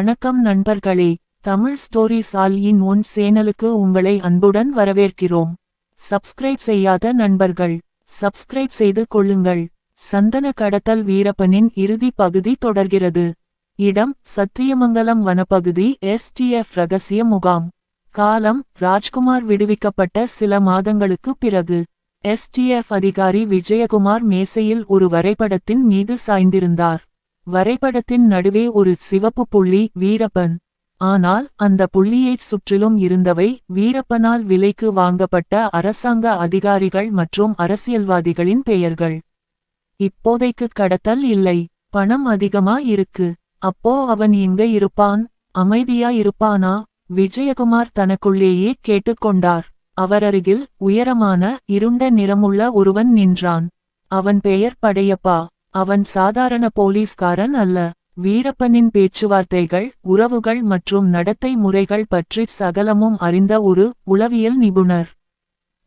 வணக்கம் நண்பர்களே Tamil stories all in one சேனலுக்கு உங்களை அன்புடன் வரவேற்கிறோம். சப்ஸ்கிரைப் செய்யாத நண்பர்கள் சப்ஸ்கிரைப் செய்து கொள்ளுங்கள். சந்தன கடத்தல் வீரப்பனின் இறுதி பகுதி தொடர்கிறது. இடம் சத்தியமங்கலம் வனப்பகுதி எஸ்டிஎஃப் ரகசிய முகாம். காலம் ராஜ்குமார் விடுவிக்கப்பட்ட சில மாதங்களுக்கு பிறகு எஸ்டிஎஃப் அதிகாரி விஜயகுமார் மேசையில் ஒரு வரைபடத்தின் மீது சாய்ந்திருந்தார். வரைபடத்தின் நடுவே ஒரு சிவப்பு புள்ளி வீரப்பன். ஆனால் அந்த புள்ளியைச் சுற்றிலும் இருந்தவை வீரப்பனால் விலைக்கு வாங்கப்பட்ட அரசாங்க அதிகாரிகள் மற்றும் அரசியல்வாதிகளின் பெயர்கள். இப்போதைக்கு கடத்தல் இல்லை. பணம் அதிகமா இருக்கு. அப்போ அவன் எங்க இருப்பான்? அமைதியா இருப்பானா? விஜயகுமார் தனக்குள்ளேயே கேட்டுக்கொண்டார் அவரருகில் உயரமான இருண்ட நிறமுள்ள ஒருவன் நின்றான். அவன் பெயர் படையப்பா. அவன் சாதாரண போலீஸ்காரன் அல்ல. வீரப்பனின் பேச்சுவார்த்தைகள் உறவுகள் மற்றும் நடத்தை முறைகள் பற்றி சகலமும் அறிந்த ஒரு உளவியல் நிபுணர்.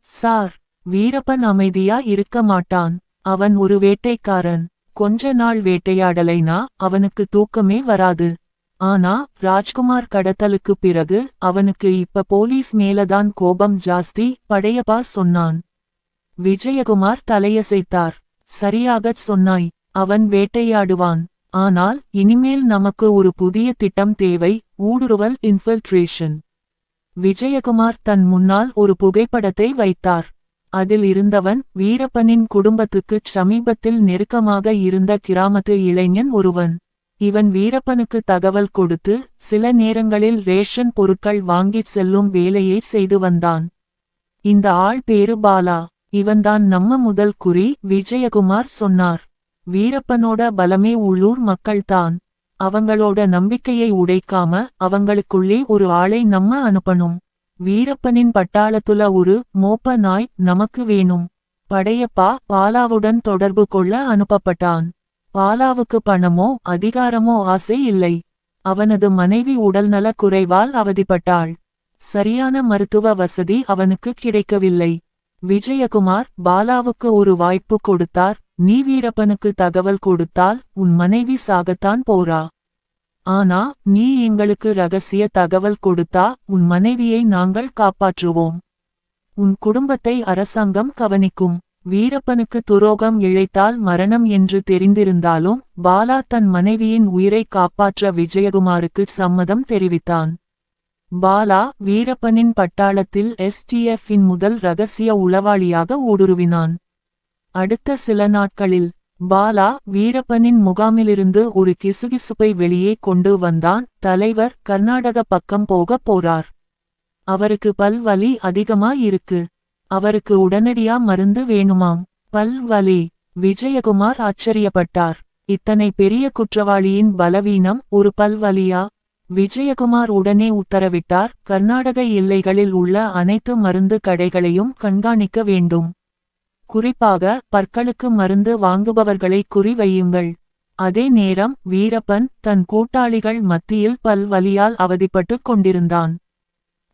சார் வீரப்பன் அமைதியா இருக்க மாட்டான். அவன் ஒரு வேட்டைக்காரன். கொஞ்ச நாள் வேட்டையாடலைனா அவனுக்கு தூக்கமே வராது. ஆனா ராஜ்குமார் கடத்தலுக்கு பிறகு அவனுக்கு இப்ப போலீஸ் மேலதான் கோபம் ஜாஸ்தி படையப்பா சொன்னான். விஜயகுமார் தலையசைத்தார். சரியாகச் சொன்னாய். அவன் வேட்டையாடுவான். ஆனால் இனிமேல் நமக்கு ஒரு புதிய திட்டம் தேவை. ஊடுருவல் இன்ஃபில்ட்ரேஷன் விஜயகுமார் தன் முன்னால் ஒரு புகைப்படத்தை வைத்தார். அதில் இருந்தவன் வீரப்பனின் குடும்பத்துக்குச் சமீபத்தில் நெருக்கமாக இருந்த கிராமத்து இளைஞன் ஒருவன். இவன் வீரப்பனுக்கு தகவல் கொடுத்து சில நேரங்களில் ரேஷன் பொருட்கள் வாங்கிச் செல்லும் வேலையை செய்து வந்தான். இந்த ஆள் பேரு பாலா. இவன்தான் நம்ம முதல் குறி விஜயகுமார் சொன்னார். வீரப்பனோட பலமே உள்ளூர் மக்கள்தான். அவங்களோட நம்பிக்கையை உடைக்காம அவங்களுக்குள்ளே ஒரு ஆளை நம்ம அனுப்பணும். வீரப்பனின் பட்டாளத்துல ஒரு மோப்ப நாய் நமக்கு வேணும். படையப்பா பாலாவுடன் தொடர்பு கொள்ள அனுப்பப்பட்டான். பாலாவுக்கு பணமோ அதிகாரமோ ஆசை இல்லை. அவனது மனைவி உடல்நலக் குறைவால் அவதிப்பட்டாள். சரியான மருத்துவ வசதி அவனுக்கு கிடைக்கவில்லை. விஜயகுமார் பாலாவுக்கு ஒரு வாய்ப்பு கொடுத்தார் நீ வீரப்பனுக்கு தகவல் கொடுத்தால் உன் மனைவி சாகத்தான் போறா. ஆனா நீ எங்களுக்கு ரகசிய தகவல் கொடுத்தா உன் மனைவியை நாங்கள் காப்பாற்றுவோம். உன் குடும்பத்தை அரசாங்கம் கவனிக்கும் வீரப்பனுக்கு துரோகம் இழைத்தால் மரணம் என்று தெரிந்திருந்தாலும் பாலா தன் மனைவியின் உயிரை காப்பாற்ற விஜயகுமாருக்கு சம்மதம் தெரிவித்தான். பாலா வீரப்பனின் பட்டாளத்தில் எஸ்டிஎஃப் இன் முதல் ரகசிய உளவாளியாக ஊடுருவினான். அடுத்த சில நாட்களில் பாலா வீரப்பனின் முகாமிலிருந்து ஒரு கிசுகிசுப்பை வெளியே கொண்டு வந்தான். தலைவர் கர்நாடக பக்கம் போகப் போறார். அவருக்கு பல் வலி அதிகமா இருக்கு. அவருக்கு உடனடியா மருந்து வேணுமாம். பல் வலி. விஜயகுமார் ஆச்சரியப்பட்டார். இத்தனை பெரிய குற்றவாளியின் பலவீனம் ஒரு பல்வலியா விஜயகுமார் உடனே உத்தரவிட்டார் கர்நாடக எல்லைகளில் உள்ள அனைத்து மருந்து கடைகளையும் கண்காணிக்க வேண்டும். குறிப்பாக பற்களுக்கு மருந்து வாங்குபவர்களை குறிவையுங்கள் அதே நேரம் வீரப்பன் தன் கூட்டாளிகள் மத்தியில் பல் வலியால் அவதிப்பட்டுக் கொண்டிருந்தான்.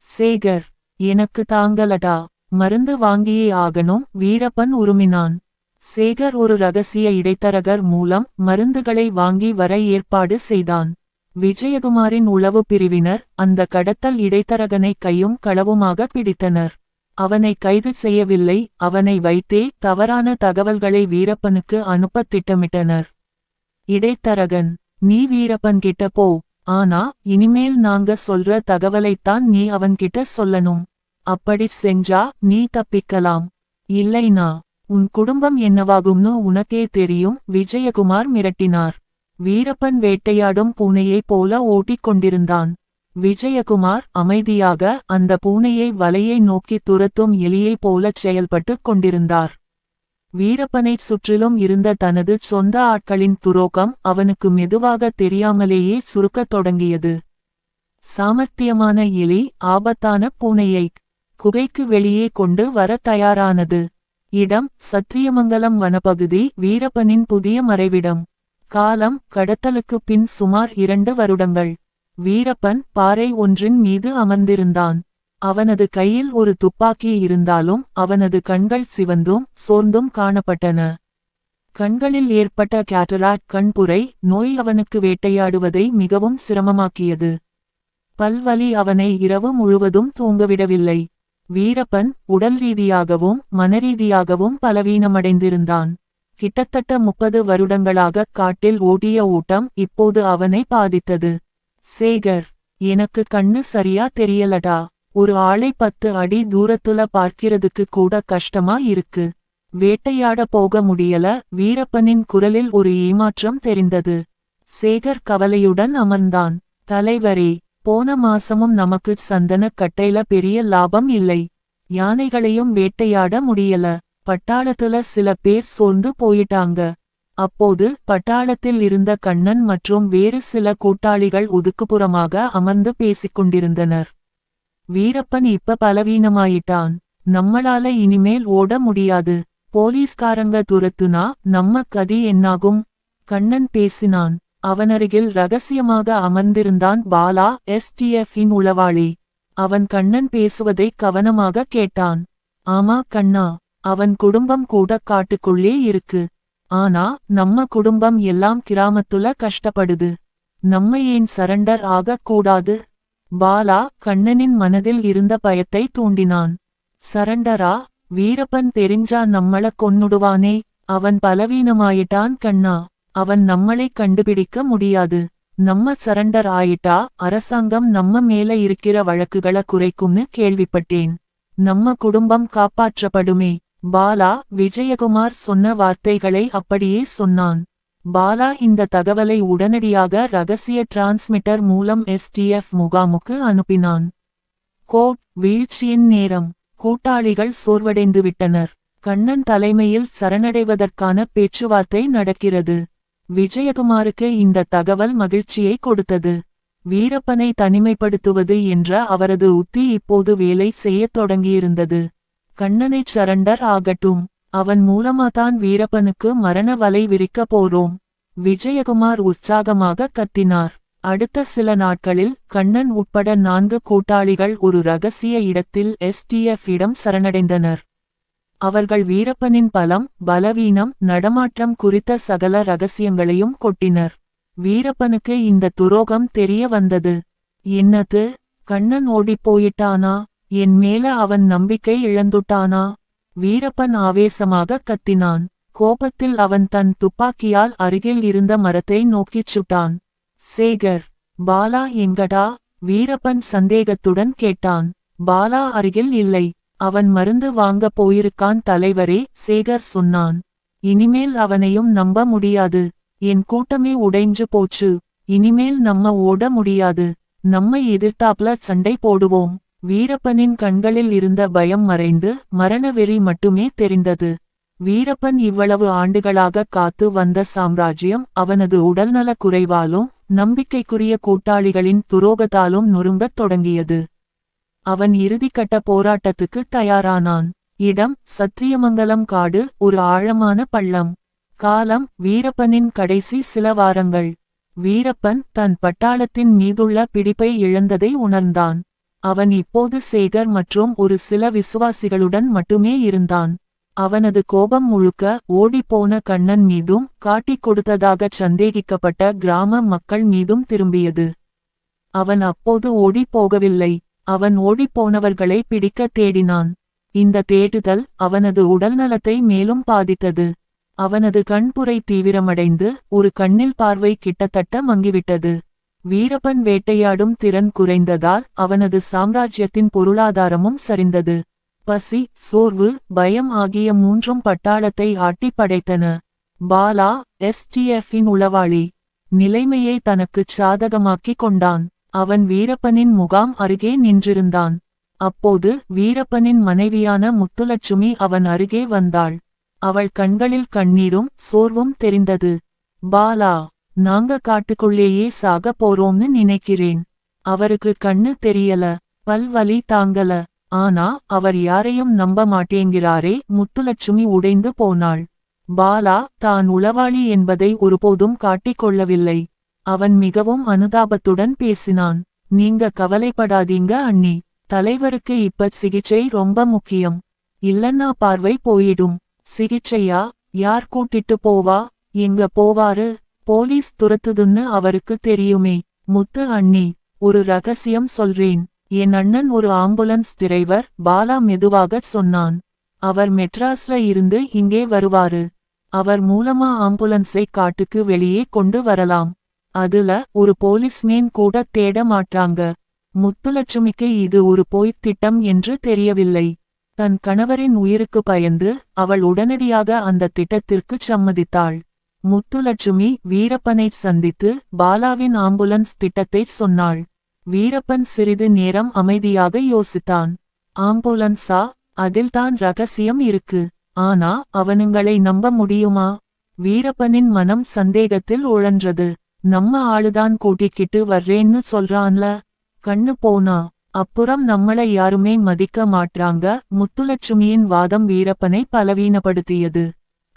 சேகர் எனக்கு தாங்கலடா. மருந்து வாங்கியே ஆகணும் வீரப்பன் உருமினான். சேகர் ஒரு ரகசிய இடைத்தரகர் மூலம் மருந்துகளை வாங்கி வர ஏற்பாடு செய்தான். விஜயகுமாரின் உளவு பிரிவினர் அந்த கடத்தல் இடைத்தரகனை கையும் களவுமாக பிடித்தனர். அவனை கைது செய்யவில்லை அவனை வைத்தே தவறான தகவல்களை வீரப்பனுக்கு அனுப்ப திட்டமிட்டனர். இடைத்தரகன் நீ வீரப்பன் கிட்ட போ ஆனா இனிமேல் நாங்க சொல்ற தகவலைத்தான் நீ அவன்கிட்ட சொல்லணும். அப்படி செஞ்சா நீ தப்பிக்கலாம். இல்லைனா உன் குடும்பம் என்னவாகும்னு உனக்கே தெரியும் விஜயகுமார் மிரட்டினார். வீரப்பன் வேட்டையாடும் பூனையைப் போல ஓட்டிக் கொண்டிருந்தான். விஜயகுமார் அமைதியாக அந்த பூனையை வலையை நோக்கி துரத்தும் எலியைப் போலச் செயல்பட்டுக் கொண்டிருந்தார். வீரப்பனைச் சுற்றிலும் இருந்த தனது சொந்த ஆட்களின் துரோகம் அவனுக்கு மெதுவாக தெரியாமலேயே சுருக்கத் தொடங்கியது. சாமர்த்தியமான எலி ஆபத்தான பூனையை குகைக்கு வெளியே கொண்டு வர தயாரானது. இடம் சத்தியமங்கலம் வனப்பகுதி வீரப்பனின் புதிய மறைவிடம். காலம் கடத்தலுக்கு பின் சுமார் இரண்டு வருடங்கள். வீரப்பன் பாறை ஒன்றின் மீது அமர்ந்திருந்தான். அவனது கையில் ஒரு துப்பாக்கி இருந்தாலும் அவனது கண்கள் சிவந்தும் சோர்ந்தும் காணப்பட்டன. கண்களில் ஏற்பட்ட கேட்டராட் கண்புரை நோய் அவனுக்கு வேட்டையாடுவதை மிகவும் சிரமமாக்கியது. பல்வலி அவனை இரவு முழுவதும் தூங்கவிடவில்லை. வீரப்பன் உடல் ரீதியாகவும் மனரீதியாகவும் பலவீனமடைந்திருந்தான். கிட்டத்தட்ட முப்பது வருடங்களாக காட்டில் ஓடிய ஓட்டம் இப்போது அவனை பாதித்தது. சேகர் எனக்கு கண்ணு சரியா தெரியலடா. ஒரு ஆளை பத்து அடி தூரத்துல பார்க்கிறதுக்கு கூட கஷ்டமா இருக்கு. வேட்டையாட போக முடியல. வீரப்பனின் குரலில் ஒரு ஏமாற்றம் தெரிந்தது. சேகர் கவலையுடன் அமர்ந்தான். தலைவரே போன மாசமும் நமக்கு சந்தன கட்டையில பெரிய லாபம் இல்லை. யானைகளையும் வேட்டையாட முடியல. பட்டாளத்துல சில பேர் சோர்ந்து போயிட்டாங்க. அப்போது பட்டாளத்தில் இருந்த கண்ணன் மற்றும் வேறு சில கூட்டாளிகள் ஒதுக்குப்புறமாக அமர்ந்து பேசிக்கொண்டிருந்தனர் வீரப்பன் இப்ப பலவீனமாயிட்டான். நம்மளால இனிமேல் ஓட முடியாது. போலீஸ்காரங்க துரத்துனா நம்ம கதி என்னாகும்? கண்ணன் பேசினான். அவனருகில் ரகசியமாக அமர்ந்திருந்தான் பாலா எஸ்டிஎஃப் இன் உளவாளி. அவன் கண்ணன் பேசுவதை கவனமாக கேட்டான். ஆமா கண்ணா. அவன் குடும்பம் கூட காட்டுக்குள்ளே இருக்கு. ஆனா நம்ம குடும்பம் எல்லாம் கிராமத்துல கஷ்டப்படுது. நம்ம ஏன் சரண்டர் ஆகக் கூடாது? பாலா கண்ணனின் மனதில் இருந்த பயத்தை தூண்டினான். சரண்டரா? வீரப்பன் தெரிஞ்சா நம்மள கொன்னுடுவானே. அவன் பலவீனமாயிட்டான் கண்ணா. அவன் நம்மளை கண்டுபிடிக்க முடியாது. நம்ம சரண்டர் ஆயிட்டா அரசாங்கம் நம்ம மேல இருக்கிற வழக்குகளை குறைக்கும்னு கேள்விப்பட்டேன். நம்ம குடும்பம் காப்பாற்றப்படுமே. பாலா விஜயகுமார் சொன்ன வார்த்தைகளை அப்படியே சொன்னான். பாலா இந்த தகவலை உடனடியாக ரகசிய டிரான்ஸ்மிட்டர் மூலம் எஸ்டிஎஃப் முகாமுக்கு அனுப்பினான். கோட் வீழ்ச்சியின் நேரம். கூட்டாளிகள் சோர்வடைந்து விட்டனர். கண்ணன் தலைமையில் சரணடைவதற்கான பேச்சுவார்த்தை நடக்கிறது. விஜயகுமாருக்கு இந்த தகவல் மகிழ்ச்சியை கொடுத்தது. வீரப்பனை தனிமைப்படுத்துவது என்ற அவரது உத்தி இப்போது வேலை செய்யத் தொடங்கியிருந்தது. கண்ணனைச் சரண்டர் ஆகட்டும். அவன் மூலமாதான் வீரப்பனுக்கு மரண வலை விரிக்க போறோம். விஜயகுமார் உற்சாகமாக கத்தினார். அடுத்த சில நாட்களில் கண்ணன் உட்பட நான்கு கூட்டாளிகள் ஒரு ரகசிய இடத்தில் எஸ்டிஎஃப் இடம் சரணடைந்தனர். அவர்கள் வீரப்பனின் பலம் பலவீனம் நடமாற்றம் குறித்த சகல ரகசியங்களையும் கொட்டினர். வீரப்பனுக்கு இந்த துரோகம் தெரிய வந்தது. என்னது? கண்ணன் ஓடிப் போயிட்டானா? என் மேல அவன் நம்பிக்கை இழந்துட்டானா? வீரப்பன் ஆவேசமாக கத்தினான். கோபத்தில் அவன் தன் துப்பாக்கியால் அருகில் இருந்த மரத்தை நோக்கிச் சுட்டான். சேகர் பாலா எங்கடா? வீரப்பன் சந்தேகத்துடன் கேட்டான். பாலா அருகில் இல்லை. அவன் மருந்து வாங்க போயிருக்கான் தலைவரே சேகர் சொன்னான். இனிமேல் அவனையும் நம்ப முடியாது. என் கூட்டமே உடைஞ்சு போச்சு. இனிமேல் நம்ம ஓட முடியாது. நம்மை எதிர்த்தாப்ல சண்டை போடுவோம். வீரப்பனின் கண்களில் இருந்த பயம் மறைந்து மரணவெறி மட்டுமே தெரிந்தது. வீரப்பன் இவ்வளவு ஆண்டுகளாக காத்து வந்த சாம்ராஜ்யம் அவனது உடல்நலக் குறைவாலும் நம்பிக்கைக்குரிய கூட்டாளிகளின் துரோகத்தாலும் நொறுங்கத் தொடங்கியது. அவன் இறுதிக்கட்ட போராட்டத்துக்கு தயாரானான். இடம் சத்திரியமங்கலம் காடு ஒரு ஆழமான பள்ளம். காலம் வீரப்பனின் கடைசி சில வாரங்கள். வீரப்பன் தன் பட்டாளத்தின் மீதுள்ள பிடிப்பை இழந்ததை உணர்ந்தான். அவன் இப்போது சேகர் மற்றும் ஒரு சில விசுவாசிகளுடன் மட்டுமே இருந்தான். அவனது கோபம் முழுக்க ஓடிப்போன கண்ணன் மீதும் காட்டிக் கொடுத்ததாகச் சந்தேகிக்கப்பட்ட கிராம மக்கள் மீதும் திரும்பியது. அவன் அப்போது ஓடிப்போகவில்லை. அவன் ஓடிப்போனவர்களை பிடிக்கத் தேடினான். இந்த தேடுதல் அவனது உடல்நலத்தை மேலும் பாதித்தது. அவனது கண்புரை தீவிரமடைந்து ஒரு கண்ணில் பார்வை கிட்டத்தட்ட மங்கிவிட்டது. வீரப்பன் வேட்டையாடும் திறன் குறைந்ததால் அவனது சாம்ராஜ்யத்தின் பொருளாதாரமும் சரிந்தது. பசி சோர்வு பயம் ஆகிய மூன்றும் பட்டாளத்தை ஆட்டி படைத்தன. பாலா எஸ்டிஎஃபின் உளவாளி. நிலைமையை தனக்குச் சாதகமாக்கிக் கொண்டான். அவன் வீரப்பனின் முகாம் அருகே நின்றிருந்தான். அப்போது வீரப்பனின் மனைவியான முத்துலட்சுமி அவன் அருகே வந்தாள். அவள் கண்களில் கண்ணீரும் சோர்வும் தெரிந்தது. பாலா நாங்க காட்டுக்குள்ளேயே சாக போறோம்னு நினைக்கிறேன். அவருக்கு கண்ணு தெரியல பல் வலி தாங்கல. ஆனா அவர் யாரையும் நம்ப மாட்டேங்கிறாரே முத்துலட்சுமி உடைந்து போனாள். பாலா தான் உளவாளி என்பதை ஒருபோதும் காட்டிக் கொள்ளவில்லை அவன் மிகவும் அனுதாபத்துடன் பேசினான். நீங்க கவலைப்படாதீங்க அண்ணி தலைவருக்கு இப்ப சிகிச்சை ரொம்ப முக்கியம். இல்லன்னா பார்வை போயிடும். சிகிச்சையா? யார் கூட்டிட்டு போவா? எங்க போவாரு? போலீஸ் துரத்துதுன்னு அவருக்கு தெரியுமே. முத்து அண்ணி ஒரு ரகசியம் சொல்றேன். என் அண்ணன் ஒரு ஆம்புலன்ஸ் டிரைவர் பாலா மெதுவாகச் சொன்னான். அவர் மெட்ராஸ்ல இருந்து இங்கே வருவாரு. அவர் மூலமா ஆம்புலன்ஸை காட்டுக்கு வெளியே கொண்டு வரலாம். அதுல ஒரு போலீஸ்மேன் கூட தேட மாட்டாங்க. முத்துலட்சுமிக்கு இது ஒரு பொய்த் திட்டம் என்று தெரியவில்லை. தன் கணவரின் உயிருக்கு பயந்து அவள் உடனடியாக அந்த திட்டத்திற்கு சம்மதித்தாள். முத்துலட்சுமி வீரப்பனைச் சந்தித்து பாலாவின் ஆம்புலன்ஸ் திட்டத்தைச் சொன்னாள். வீரப்பன் சிறிது நேரம் அமைதியாக யோசித்தான். ஆம்புலன்ஸா? அதில்தான் ரகசியம் இருக்கு. ஆனா அவனுங்களை நம்ப முடியுமா? வீரப்பனின் மனம் சந்தேகத்தில் உழன்றது. நம்ம ஆளுதான் கூட்டிக்கிட்டு வர்றேன்னு சொல்றான்ல. கண்ணு போனா அப்புறம் நம்மளை யாருமே மதிக்க மாட்றாங்க. முத்துலட்சுமியின் வாதம் வீரப்பனை பலவீனப்படுத்தியது.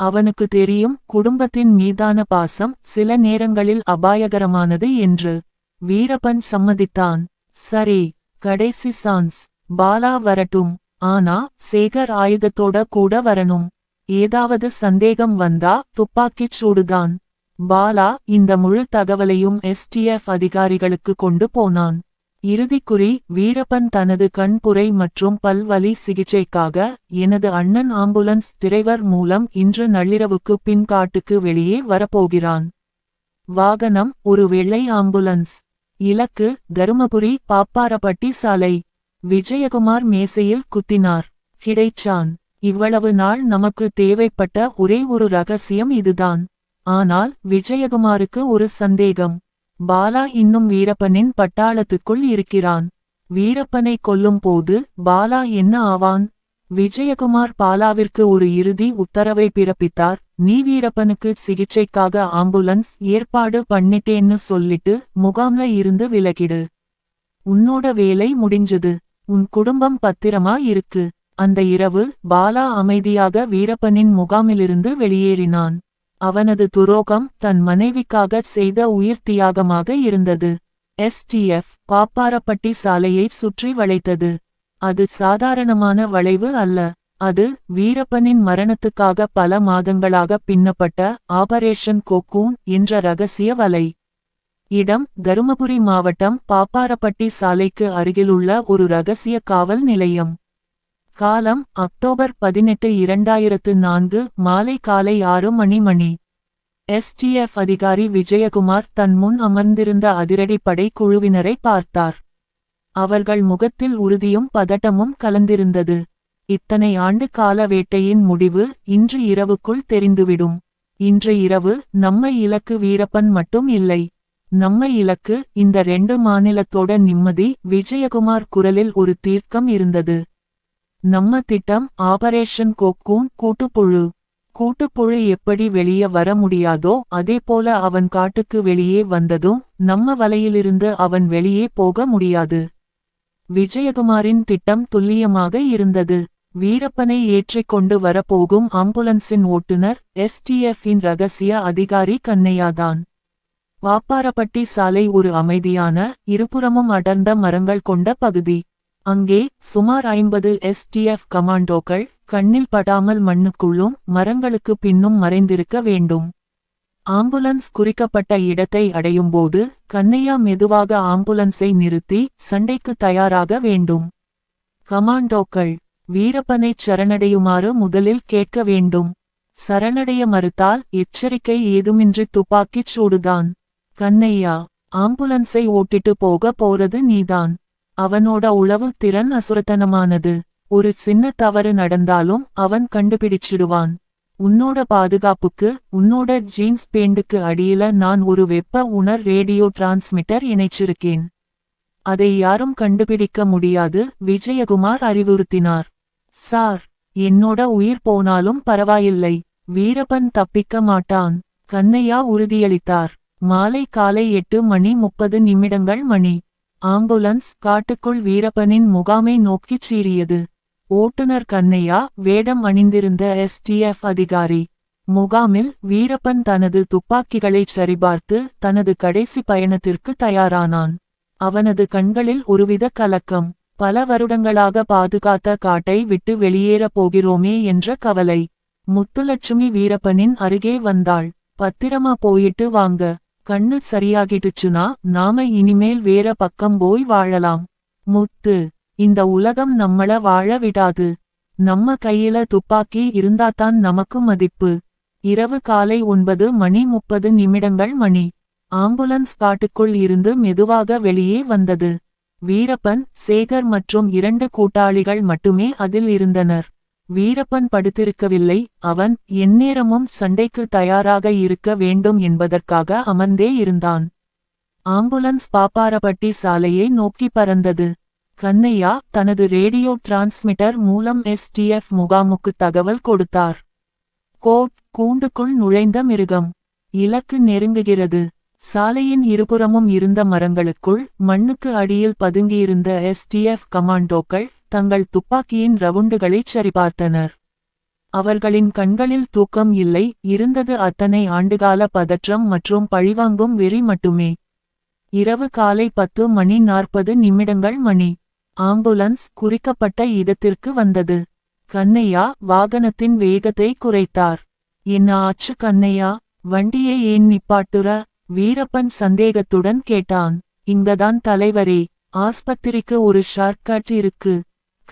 அவனுக்கு தெரியும் குடும்பத்தின் மீதான பாசம் சில நேரங்களில் அபாயகரமானது என்று. வீரப்பன் சம்மதித்தான். சரி கடைசி சான்ஸ். பாலா வரட்டும். ஆனா சேகர் ஆயுதத்தோட கூட வரணும். ஏதாவது சந்தேகம் வந்தா துப்பாக்கிச் சூடுதான். பாலா இந்த முழு தகவலையும் எஸ்டிஎஃப் அதிகாரிகளுக்கு கொண்டு போனான். இறுதிக்குறி வீரப்பன் தனது கண்புரை மற்றும் பல்வலி சிகிச்சைக்காக எனது அண்ணன் ஆம்புலன்ஸ் டிரைவர் மூலம் இன்று நள்ளிரவுக்கு பின் காட்டுக்கு வெளியே வரப்போகிறான். வாகனம் ஒரு வெள்ளை ஆம்புலன்ஸ். இலக்கு தருமபுரி பாப்பாரப்பட்டி சாலை. விஜயகுமார் மேசையில் குத்தினார். கிடைச்சான். இவ்வளவு நாள் நமக்கு தேவைப்பட்ட ஒரே ஒரு ரகசியம் இதுதான். ஆனால் விஜயகுமாருக்கு ஒரு சந்தேகம். பாலா இன்னும் வீரப்பனின் பட்டாளத்துக்குள் இருக்கிறான். வீரப்பனை கொல்லும் போது பாலா என்ன ஆவான்? விஜயகுமார் பாலாவிற்கு ஒரு இறுதி உத்தரவை பிறப்பித்தார். நீ வீரப்பனுக்கு சிகிச்சைக்காக ஆம்புலன்ஸ் ஏற்பாடு பண்ணிட்டேன்னு சொல்லிட்டு முகாம்ல இருந்து விலகிடு. உன்னோட வேலை முடிஞ்சது. உன் குடும்பம் பத்திரமா இருக்கு. அந்த இரவு பாலா அமைதியாக வீரப்பனின் முகாமிலிருந்து வெளியேறினான். அவனது துரோகம் தன் மனைவிக்காக செய்த உயிர் தியாகமாக இருந்தது. எஸ்டிஎஃப் பாப்பாரப்பட்டி சாலையை சுற்றி வளைத்தது. அது சாதாரணமான வளைவு அல்ல. அது வீரப்பனின் மரணத்துக்காக பல மாதங்களாக பின்னப்பட்ட ஆபரேஷன் கொக்கூன் என்ற ரகசிய வலை. இடம் தருமபுரி மாவட்டம் பாப்பாரப்பட்டி சாலைக்கு அருகிலுள்ள ஒரு ரகசிய காவல் நிலையம். காலம் அக்டோபர் பதினெட்டு இரண்டாயிரத்து நான்கு மாலை காலை ஆறு மணி மணி. எஸ்டிஎஃப் அதிகாரி விஜயகுமார் தன் முன் அமர்ந்திருந்த அதிரடிப்படை குழுவினரை பார்த்தார். அவர்கள் முகத்தில் உறுதியும் பதட்டமும் கலந்திருந்தது. இத்தனை ஆண்டு கால வேட்டையின் முடிவு இன்று இரவுக்குள் தெரிந்துவிடும். இன்று இரவு நம்ம இலக்கு வீரப்பன் மட்டும் இல்லை. நம்ம இலக்கு இந்த ரெண்டு மாநிலத்தோட நிம்மதி விஜயகுமார் குரலில் ஒரு தீர்க்கம் இருந்தது. நம்ம திட்டம் ஆபரேஷன் கோக்கூன் கூட்டுப்புழு. கூட்டுப்புழு எப்படி வெளியே வர முடியாதோ அதேபோல அவன் காட்டுக்கு வெளியே வந்ததும் நம்ம வலையிலிருந்து அவன் வெளியே போக முடியாது. விஜயகுமாரின் திட்டம் துல்லியமாக இருந்தது. வீரப்பனை ஏற்றிக்கொண்டு வரப்போகும் ஆம்புலன்ஸின் ஓட்டுநர் எஸ்டிஎஃப் இன் ரகசிய அதிகாரி கண்ணையாதான். வாப்பாரப்பட்டி சாலை ஒரு அமைதியான இருபுறமும் அடர்ந்த மரங்கள் கொண்ட பகுதி. அங்கே சுமார் ஐம்பது எஸ்டிஎஃப் கமாண்டோக்கள் கண்ணில் படாமல் மண்ணுக்குள்ளும் மரங்களுக்கு பின்னும் மறைந்திருக்க வேண்டும். ஆம்புலன்ஸ் குறிக்கப்பட்ட இடத்தை அடையும்போது கண்ணையா மெதுவாக ஆம்புலன்ஸை நிறுத்தி சண்டைக்கு தயாராக வேண்டும். கமாண்டோக்கள் வீரப்பனைச் சரணடையுமாறு முதலில் கேட்க வேண்டும். சரணடைய மறுத்தால் எச்சரிக்கை ஏதுமின்றி துப்பாக்கிச் சூடுதான். கண்ணையா ஆம்புலன்ஸை ஓட்டிட்டு போக போறது நீதான். அவனோட உளவு திறன் அசுரத்தனமானது. ஒரு சின்ன தவறு நடந்தாலும் அவன் கண்டுபிடிச்சிடுவான். உன்னோட பாதுகாப்புக்கு உன்னோட ஜீன்ஸ் பேண்டுக்கு அடியில நான் ஒரு வெப்ப உணர் ரேடியோ டிரான்ஸ்மிட்டர் இணைச்சிருக்கேன். அதை யாரும் கண்டுபிடிக்க முடியாது விஜயகுமார் அறிவுறுத்தினார். சார் என்னோட உயிர் போனாலும் பரவாயில்லை. வீரப்பன் தப்பிக்க மாட்டான் கண்ணையா உறுதியளித்தார். மாலை காலை எட்டு மணி முப்பது நிமிடங்கள் மணி. ஆம்புலன்ஸ் காட்டுக்குள் வீரப்பனின் முகாமை நோக்கிச் சீறியது. ஓட்டுநர் கண்ணையா? வேடம் அணிந்திருந்த எஸ்டிஎஃப் அதிகாரி. முகாமில் வீரப்பன் தனது துப்பாக்கிகளைச் சரிபார்த்து தனது கடைசி பயணத்திற்கு தயாரானான். அவனது கண்களில் ஒருவித கலக்கம். பல வருடங்களாக பாதுகாத்த காட்டை விட்டு வெளியேறப் போகிறோமே என்ற கவலை. முத்துலட்சுமி வீரப்பனின் அருகே வந்தாள். பத்திரமா போயிட்டு வாங்க. கண்ணு சரியாகிடுச்சுனா நாம இனிமேல் வேற பக்கம் போய் வாழலாம். முத்து இந்த உலகம் நம்மள வாழ விடாது. நம்ம கையில துப்பாக்கி இருந்தாதான் நமக்கு மதிப்பு. இரவு காலை ஒன்பது மணி முப்பது நிமிடங்கள் மணி. ஆம்புலன்ஸ் காட்டுக்குள் இருந்து மெதுவாக வெளியே வந்தது. வீரப்பன் சேகர் மற்றும் இரண்டு கூட்டாளிகள் மட்டுமே அதில் இருந்தனர். வீரப்பன் படுத்திருக்கவில்லை. அவன் எந்நேரமும் சண்டைக்கு தயாராக இருக்க வேண்டும் என்பதற்காக அமர்ந்தே இருந்தான். ஆம்புலன்ஸ் பாப்பாரப்பட்டி சாலையை நோக்கி பறந்தது. கண்ணையா தனது ரேடியோ டிரான்ஸ்மிட்டர் மூலம் எஸ்டிஎஃப் முகாமுக்கு தகவல் கொடுத்தார். கோட் கூண்டுக்குள் நுழைந்த மிருகம். இலக்கு நெருங்குகிறது. சாலையின் இருபுறமும் இருந்த மரங்களுக்குள் மண்ணுக்கு அடியில் பதுங்கியிருந்த எஸ்டிஎஃப் கமாண்டோக்கள் தங்கள் துப்பாக்கியின் ரவுண்டுகளைச் சரிபார்த்தனர். அவர்களின் கண்களில் தூக்கம் இல்லை இருந்தது அத்தனை ஆண்டுகால பதற்றம் மற்றும் பழிவாங்கும் வெறி மட்டுமே. இரவு காலை பத்து மணி நாற்பது நிமிடங்கள் மணி. ஆம்புலன்ஸ் குறிக்கப்பட்ட இடத்திற்கு வந்தது. கண்ணையா வாகனத்தின் வேகத்தை குறைத்தார். என்ன ஆச்சு கண்ணையா? வண்டியை ஏன் நிப்பாட்டுற? வீரப்பன் சந்தேகத்துடன் கேட்டான். இங்கதான் தலைவரே ஆஸ்பத்திரிக்கு ஒரு ஷார்ட்கட் இருக்கு.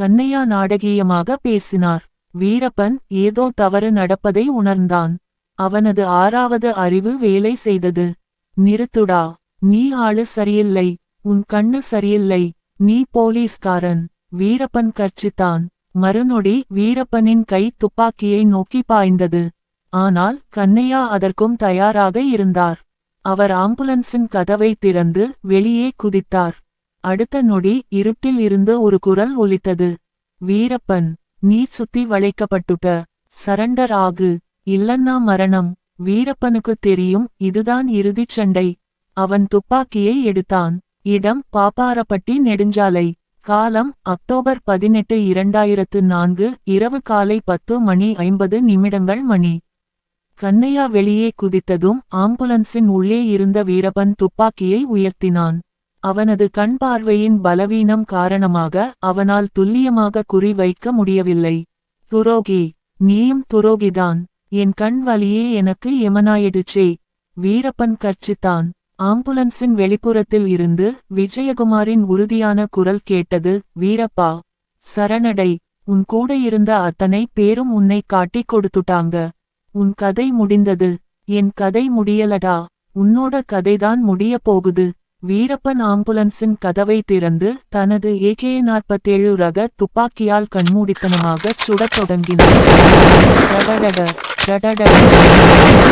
கண்ணையா நாடகீயமாக பேசினார். வீரப்பன் ஏதோ தவறு நடப்பதை உணர்ந்தான். அவனது ஆறாவது அறிவு வேலை செய்தது. நிறுத்துடா. நீ ஆளு சரியில்லை. உன் கண்ணு சரியில்லை. நீ போலீஸ்காரன். வீரப்பன் கர்ச்சித்தான். மறுநொடி வீரப்பனின் கை துப்பாக்கியை நோக்கி பாய்ந்தது. ஆனால் கண்ணையா அதற்கும் தயாராக இருந்தார். அவர் ஆம்புலன்ஸின் கதவை திறந்து வெளியே குதித்தார். அடுத்த நொடி இருட்டில் இருந்து ஒரு குரல் ஒலித்தது. வீரப்பன் நீ சுத்தி வளைக்கப்பட்டுட்ட. சரண்டர் ஆகு. இல்லன்னா மரணம். வீரப்பனுக்கு தெரியும் இதுதான் இறுதிச் சண்டை. அவன் துப்பாக்கியை எடுத்தான். இடம் பாப்பாரப்பட்டி நெடுஞ்சாலை. காலம் அக்டோபர் பதினெட்டு இரண்டாயிரத்து நான்கு இரவு காலை பத்து மணி ஐம்பது நிமிடங்கள் மணி. கண்ணையா வெளியே குதித்ததும் ஆம்புலன்ஸின் உள்ளே இருந்த வீரப்பன் துப்பாக்கியை உயர்த்தினான். அவனது கண் பார்வையின் பலவீனம் காரணமாக அவனால் துல்லியமாக குறி வைக்க முடியவில்லை. துரோகி நீயும் துரோகிதான். என் கண் வலியே எனக்கு எமனாயிடுச்சே வீரப்பன் கர்ச்சித்தான். ஆம்புலன்ஸின் வெளிப்புறத்தில் இருந்து விஜயகுமாரின் உறுதியான குரல் கேட்டது வீரப்பா சரணடை. உன் கூட இருந்த அத்தனை பேரும் உன்னை காட்டிக் கொடுத்துட்டாங்க. உன் கதை முடிந்தது. என் கதை முடியலடா. உன்னோட கதைதான் முடிய போகுது. வீரப்பன் ஆம்புலன்ஸின் கதவை திறந்து தனது ஏகே நாற்பத்தேழு ரக துப்பாக்கியால் கண்மூடித்தனமாகச் சுடத் தொடங்கினார்.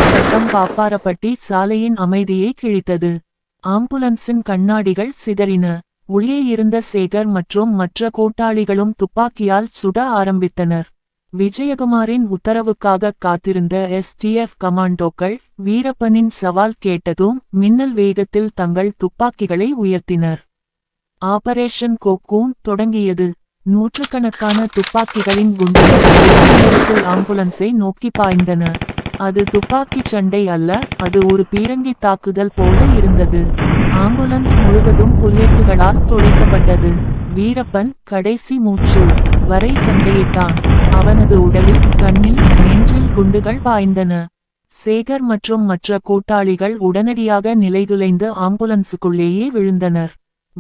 சத்தம் பாப்பாரப்பட்டி சாலையின் அமைதியை கிழித்தது. ஆம்புலன்ஸின் கண்ணாடிகள் சிதறின. உள்ளே இருந்த சேகர் மற்றும் மற்ற கூட்டாளிகளும் துப்பாக்கியால் சுட ஆரம்பித்தனர். விஜயகுமாரின் உத்தரவுக்காக காத்திருந்த எஸ்டிஎஃப் கமாண்டோக்கள் வீரப்பனின் சவால் கேட்டதும் மின்னல் வேகத்தில் தங்கள் துப்பாக்கிகளை உயர்த்தினர். ஆபரேஷன் கோக்கூன் தொடங்கியது. நூற்றுக்கணக்கான துப்பாக்கிகளின் குண்டுகள் ஆம்புலன்ஸை நோக்கி பாய்ந்தன. அது துப்பாக்கிச் சண்டை அல்ல அது ஒரு பீரங்கி தாக்குதல் போல இருந்தது. ஆம்புலன்ஸ் முழுவதும் புல்லெட்டுகளால் துளைக்கப்பட்டது வீரப்பன் கடைசி மூச்சு வரை சண்டையிட்டான். அவனது உடலில் கண்ணில் நெஞ்சில் குண்டுகள் பாய்ந்தன. சேகர் மற்றும் மற்ற கூட்டாளிகள் உடனடியாக நிலைகுலைந்து ஆம்புலன்ஸுக்குள்ளேயே விழுந்தனர்.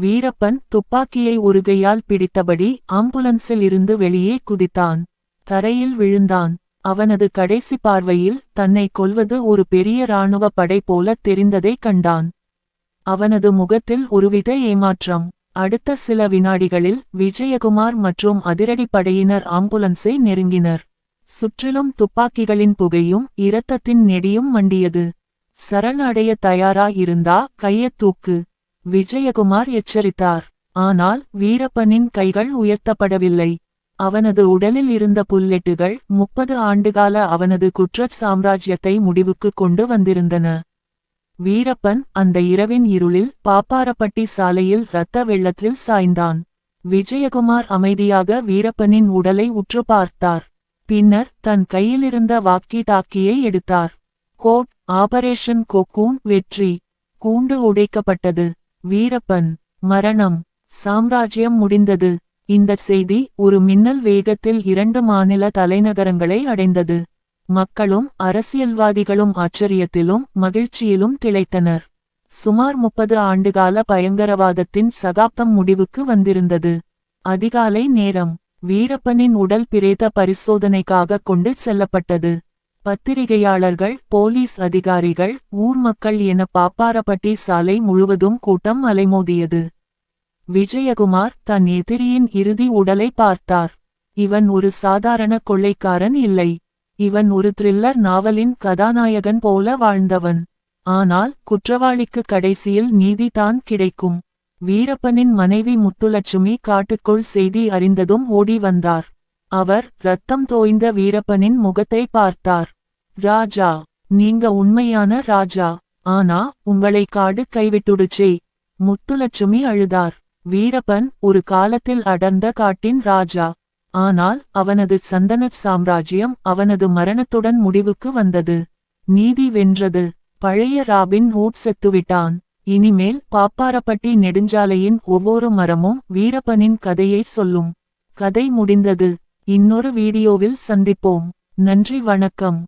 வீரப்பன் துப்பாக்கியை உருகையால் பிடித்தபடி ஆம்புலன்ஸில் இருந்து வெளியே குதித்தான். தரையில் விழுந்தான். அவனது கடைசி பார்வையில் தன்னை கொல்வது ஒரு பெரிய இராணுவ படை போல தெரிந்ததை கண்டான். அவனது முகத்தில் ஒருவித ஏமாற்றம். அடுத்த சில வினாடிகளில் விஜயகுமார் மற்றும் அதிரடிப்படையினர் ஆம்புலன்ஸை நெருங்கினர். சுற்றிலும் துப்பாக்கிகளின் புகையும் இரத்தத்தின் நெடியும் மண்டியது. சரண் அடைய தயாரா இருந்தா கையத் தூக்கு. விஜயகுமார் எச்சரித்தார். ஆனால் வீரப்பனின் கைகள் உயர்த்தப்படவில்லை. அவனது உடலில் இருந்த புல்லெட்டுகள் முப்பது ஆண்டுகால அவனது குற்றச் சாம்ராஜ்யத்தை முடிவுக்கு கொண்டு வந்திருந்தன. வீரப்பன் அந்த இரவின் இருளில் பாப்பாரப்பட்டி சாலையில் இரத்த வெள்ளத்தில் சாய்ந்தான். விஜயகுமார் அமைதியாக வீரப்பனின் உடலை உற்று பார்த்தார். பின்னர் தன் கையிலிருந்த வாக்கி டாக்கியை எடுத்தார். கோட் ஆபரேஷன் கொக்கூன் வெற்றி. கூண்டு உடைக்கப்பட்டது. வீரப்பன் மரணம். சாம்ராஜ்யம் முடிந்தது. இந்த செய்தி ஒரு மின்னல் வேகத்தில் இரண்டு மாநில தலைநகரங்களை அடைந்தது. மக்களும் அரசியல்வாதிகளும் ஆச்சரியத்திலும் மகிழ்ச்சியிலும் திளைத்தனர். சுமார் முப்பது ஆண்டுகால பயங்கரவாதத்தின் சகாப்தம் முடிவுக்கு வந்திருந்தது. அதிகாலை நேரம் வீரப்பனின் உடல் பிரேத பரிசோதனைக்காக கொண்டு செல்லப்பட்டது. பத்திரிகையாளர்கள் போலீஸ் அதிகாரிகள் ஊர் மக்கள் என பாப்பாரப்பட்டி சாலை முழுவதும் கூட்டம் அலைமோதியது. விஜயகுமார் தன் எதிரியின் இறுதி உடலை பார்த்தார். இவன் ஒரு சாதாரண கொள்ளைக்காரன் இல்லை. இவன் ஒரு த்ரில்லர் நாவலின் கதாநாயகன் போல வாழ்ந்தவன். ஆனால் குற்றவாளிக்கு கடைசியில் நீதிதான் கிடைக்கும். வீரப்பனின் மனைவி முத்துலட்சுமி காட்டுக்குள் செய்தி அறிந்ததும் ஓடி வந்தார். அவர் ரத்தம் தோய்ந்த வீரப்பனின் முகத்தை பார்த்தார். ராஜா நீங்க உண்மையான ராஜா. ஆனா உங்களை காடு கைவிட்டுடுச்சே முத்துலட்சுமி அழுதார். வீரப்பன் ஒரு காலத்தில் அடர்ந்த காட்டின் ராஜா. ஆனால் அவனது சந்தனச் சாம்ராஜ்யம் அவனது மரணத்துடன் முடிவுக்கு வந்தது. நீதி வென்றது. பழைய ராபின் ஹூட் செத்துவிட்டான். இனிமேல் பாப்பாரப்பட்டி நெடுஞ்சாலையின் ஒவ்வொரு மரமும் வீரப்பனின் கதையை சொல்லும். கதை முடிந்தது. இன்னொரு வீடியோவில் சந்திப்போம். நன்றி வணக்கம்.